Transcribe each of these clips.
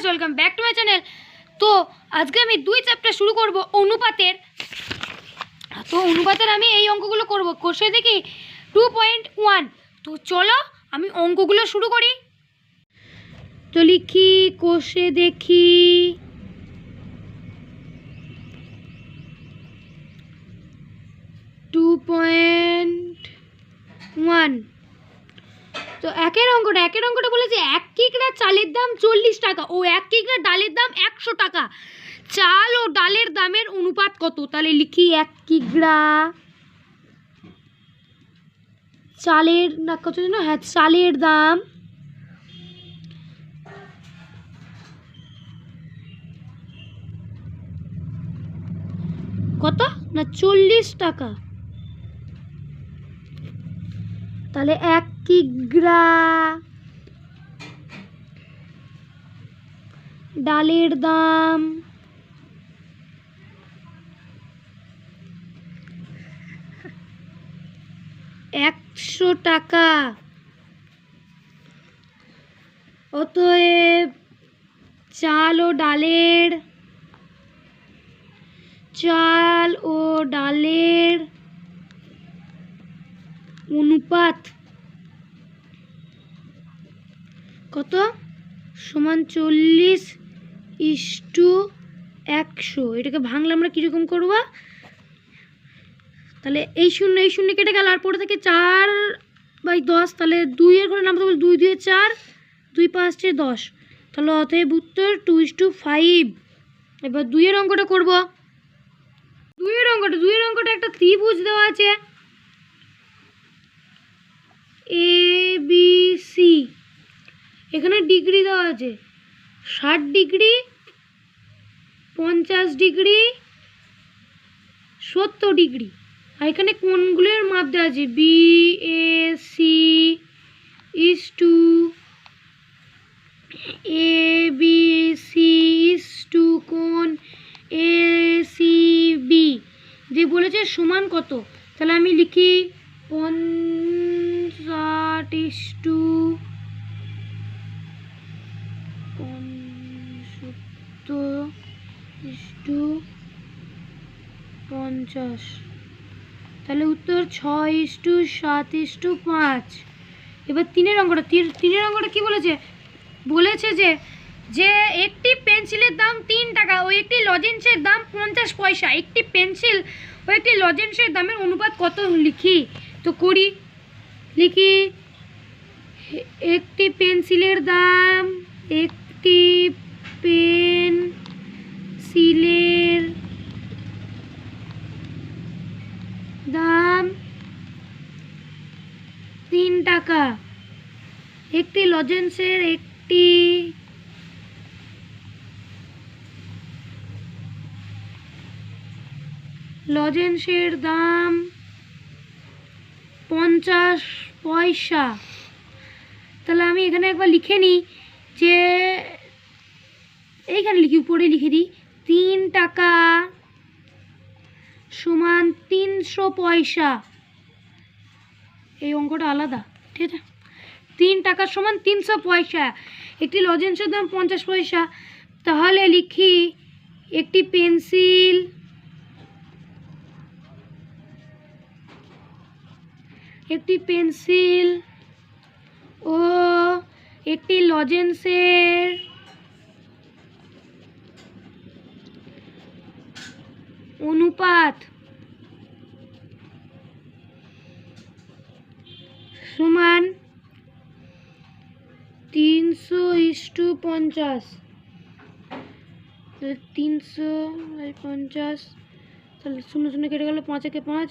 Guys welcome back to my channel তো আজকে আমি দুই চ্যাপ্টার শুরু করব অনুপাতের। তো অনুপাতের আমি এই অঙ্কগুলো করব। কোষে দেখি টু পয়েন্ট ওয়ান তো চলো আমি অঙ্কগুলো শুরু করি। তো লিখি, কোষে দেখি। টু পয়েন্ট ওয়ান তো একের অঙ্কটা একের অঙ্কটা বলেছে এক কিকড়া চালের দাম চল্লিশ টাকা। ও এক কিকড়া ডালের দাম একশো টাকা। চাল ও ডালের দামের অনুপাত কত? তাহলে লিখি এক কিকড়া চালের, না, কত যেন? হ্যাঁ চালের দাম কত? না, চল্লিশ টাকা। তাহলে এক কিগ্রা ডালের দাম। একশো টাকা। অতএব চাল ও ডালের চাল ও ডালের অনুপাত কত? সমান চল্লিশ ইস্টু একশো। এটাকে ভাঙলে আমরা কীরকম করব? তাহলে এই শূন্য এই শূন্য কেটে গেল, আর পরে থেকে চার বাই দশ, তাহলে দুইয়ের ঘরে নামতে বলে দুই দুয়ে চার, দুই পাঁচে দশ। তাহলে অতএব উত্তর টু ইস টু ফাইভ এবার দুইয়ের অঙ্কটা করব। দুইয়ের অঙ্কটা দুইয়ের অঙ্কটা একটা ত্রিভুজ দেওয়া আছে এ বি সি এখানে ডিগ্রি দেওয়া আছে। ষাট ডিগ্রি, পঞ্চাশ ডিগ্রি, সত্তর ডিগ্রি। আর এখানে কোনগুলোর মাপ দেওয়া আছে? B A C is to A B C is to কোন এ সি বি যে বলেছে সমান কত? তাহলে আমি লিখি, পঞ্চাশ ইস টু টু পঞ্চাশ। তাহলে উত্তর ছয় ইস টু সাত ইস টু পাঁচ। এবার তিনের অঙ্কটা তিন- তিনের অঙ্কটা কি বলেছে? বলেছে যে যে একটি পেন্সিলের দাম তিন টাকা ও একটি লজেন্সের দাম পঞ্চাশ পয়সা। একটি পেন্সিল ও একটি লজেন্সের দামের অনুপাত কত লিখি? তো করি। লিখি, একটি পেন্সিলের দাম, একটি পেন্সিলের দাম তিন টাকা। একটি লজেন্সের একটি লজেন্সের দাম পঞ্চাশ পয়সা। তাহলে আমি এখানে একবার লিখে নিই যে, এইখানে লিখি, উপরে লিখে দিই। তিন টাকা সমান তিনশো পয়সা। এই অঙ্কটা আলাদা, ঠিক আছে? তিন টাকা সমান তিনশো পয়সা। একটি লজেন্সের দাম পঞ্চাশ পয়সা। তাহলে লিখি একটি পেন্সিল একটি পেন্সিল ও একটি লজেন্সের অনুপাত সমান তিনশো ইস্টু পঞ্চাশ। তিনশো পঞ্চাশ, তাহলে শূন্য শূন্য কেটে গেল পাঁচ একে পাঁচ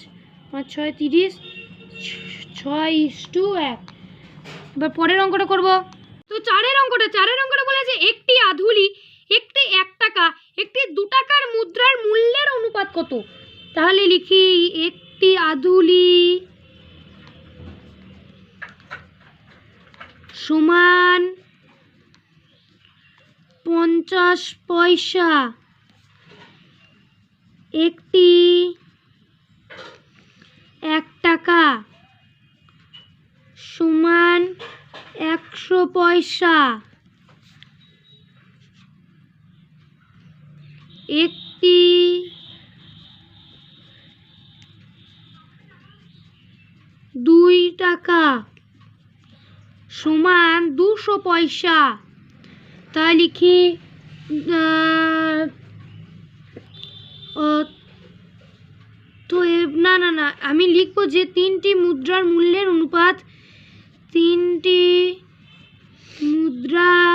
পাঁচ ছয় তিরিশ, ছয় ইস্টু এক। এবার পরের অঙ্কটা করব। তো চারের অঙ্কটা চারের অঙ্কটা বলেছে একটি আধুলি একটি এক টাকা, একটি দু টাকার মুদ্রার মূল্যের অনুপাত কত? তাহলে লিখি একটি আধুলি সমান পঞ্চাশ পয়সা। একটি এক টাকা সমান একশো পয়সা। একটি দুই টাকা সমান দুশো পয়সা। তাই লিখি তো না না না, আমি লিখব যে তিনটি মুদ্রার মূল্যের অনুপাত, তিনটি মুদ্রার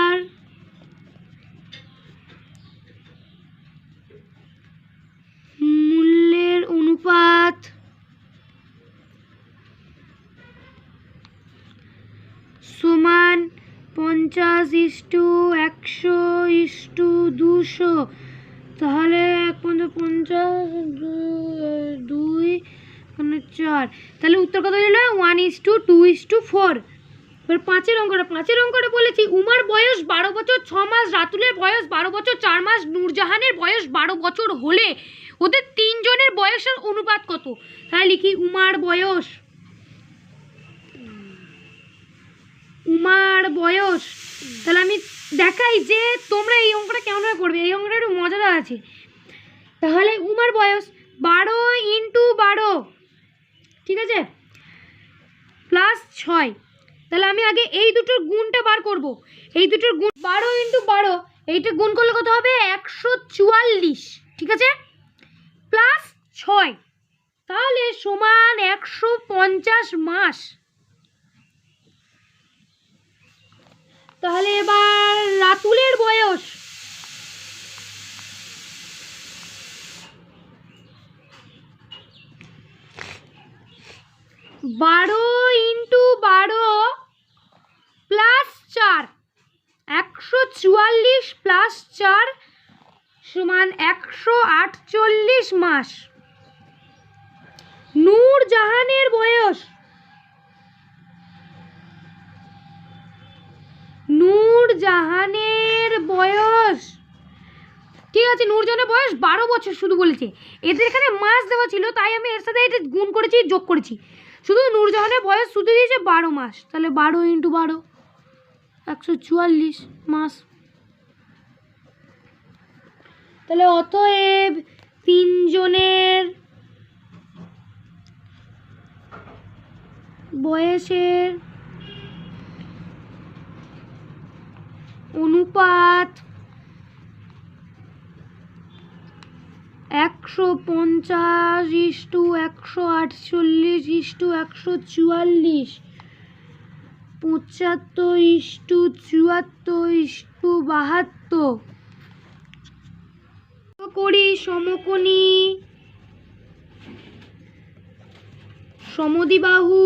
পঞ্চাশ ইস্টু একশো ইস্টু দুশো। তাহলে এক পঞ্চাশ পঞ্চাশ, দুই মানে চার। তাহলে উত্তর কত হলো? One is to two is to four এবার পাঁচের অঙ্কটা পাঁচের অঙ্কটা বলেছি, উমার বয়স বারো বছর, ছ মাস রাতুলের বয়স বারো বছর, চার মাস নূরজাহানের বয়স বারো বছর হলে ওদের তিনজনের বয়সের অনুপাত কত? তাহলে লিখি উমার বয়স। উমার বয়স। তাহলে আমি দেখাই যে তোমরা এই অঙ্কটা কেমনভাবে করবে। এই অঙ্কটা একটু মজাদার আছে। তাহলে উমার বয়স বারো ইন্টু বারো। ঠিক আছে? প্লাস ছয়। তাহলে আমি আগে এই দুটোর গুণটা বার করব। এই দুটোর গুণ বারো ইন্টু বারো, এইটা গুণ করলে কত হবে? একশো চুয়াল্লিশ। ঠিক আছে? প্লাস ছয়। তাহলে সমান একশো পঞ্চাশ মাস তাহলে এবার রাতুলের বয়স বারো ইন্টু বারো প্লাস চার একশো চুয়াল্লিশ প্লাস চার সমান একশো আটচল্লিশ মাস। নূর জাহানের বয়স। নূর জাহানের বয়স। ঠিক আছে? নূরজাহানের বয়স বারো বছর শুধু বলেছে। এদের এখানে মাস দেওয়া ছিল, তাই আমি এর সাথে এটা গুণ করেছি, যোগ করেছি। শুধু নূরজাহানের বয়স শুধু দিয়েছে বারো মাস। তাহলে বারো ইন্টু বারো, একশো চুয়াল্লিশ মাস। তাহলে অতএব তিনজনের বয়সের অনুপাত একশো পঞ্চাশ ইস্টু একশো আটচল্লিশ ইস্টু একশো চুয়াল্লিশ, পঁচাত্তর ইস্টু চুয়াত্তর ইস্টু বাহাত্তর। করি সমকোণী। সমদিবাহু।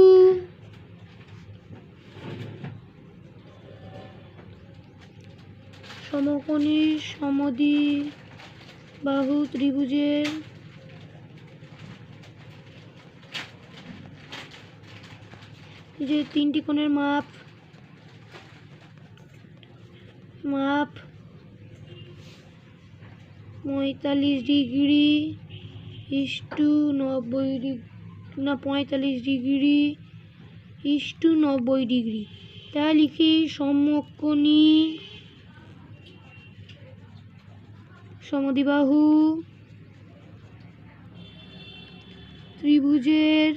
সমকোণী সমদি বাহু ত্রিভুজের যে তিনটি কোণের মাপ। মাপ পঁয়তাল্লিশ ডিগ্রি, ইস্টু নব্বই ডিগ্রি, না পঁয়তাল্লিশ ডিগ্রি, ইস্টু নব্বই ডিগ্রি। তা লিখি সমকোণী সমদিবাহু, ত্রিভুজের,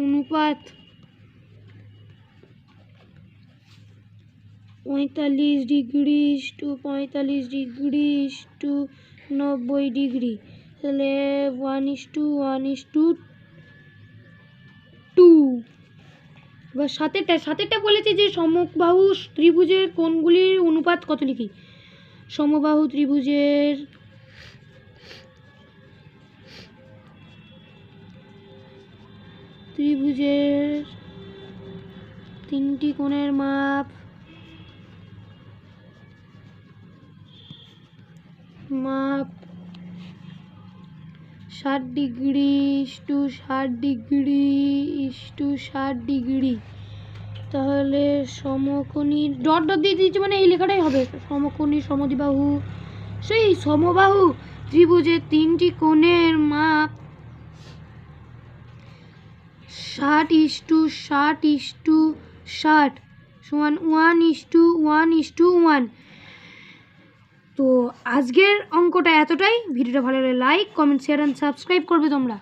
অনুপাত পঁয়তাল্লিশ ডিগ্রি টু পঁয়তাল্লিশ ডিগ্রি টু নব্বই ডিগ্রি। তাহলে one is to one is to two এবার সাতেরটা সাতেরটা বলেছে যে সমবাহু ত্রিভুজের কোণগুলির অনুপাত কত লিখি? সমবাহু ত্রিভুজের ত্রিভুজের তিনটি কোণের মাপ মাপ ষাট ডিগ্রি টু ষাট ডিগ্রি টু ষাট ডিগ্রি। তাহলে সমকোণী ডট ডট দিয়ে দিয়েছে মানে এই লেখাটাই হবে। সমকোণী, সমদ্বিবাহু, সেই সমবাহু ত্রিভুজের তিনটি কোণের মাপ ষাট ইস্টু ষাট ইস্টু ষাট সমান one is to one is to one. তো আজকের অঙ্কটা এতটাই। ভিডিওটা ভালো লাগলে like comment share and subscribe করবে তোমরা।